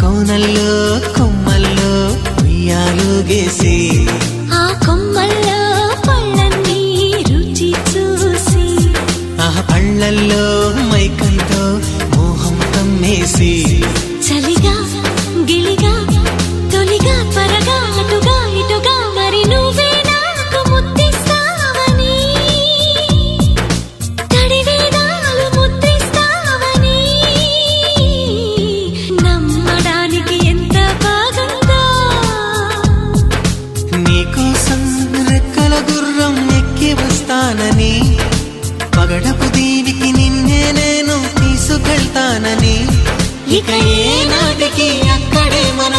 కోనల్లో కొమ్మల్లో ఉయ్యాలుగేసి ఆ కొమ్మల్లో పళ్ళన్నీ రుచి చూసి. ఆ పళ్ళల్లో మైకంతో మోహం కమ్మేసి. వస్తానని పగడపు దీనికి నిన్నే నేను తీసుకెళ్తానని. ఇక ఏ నాటికి అక్కడే మన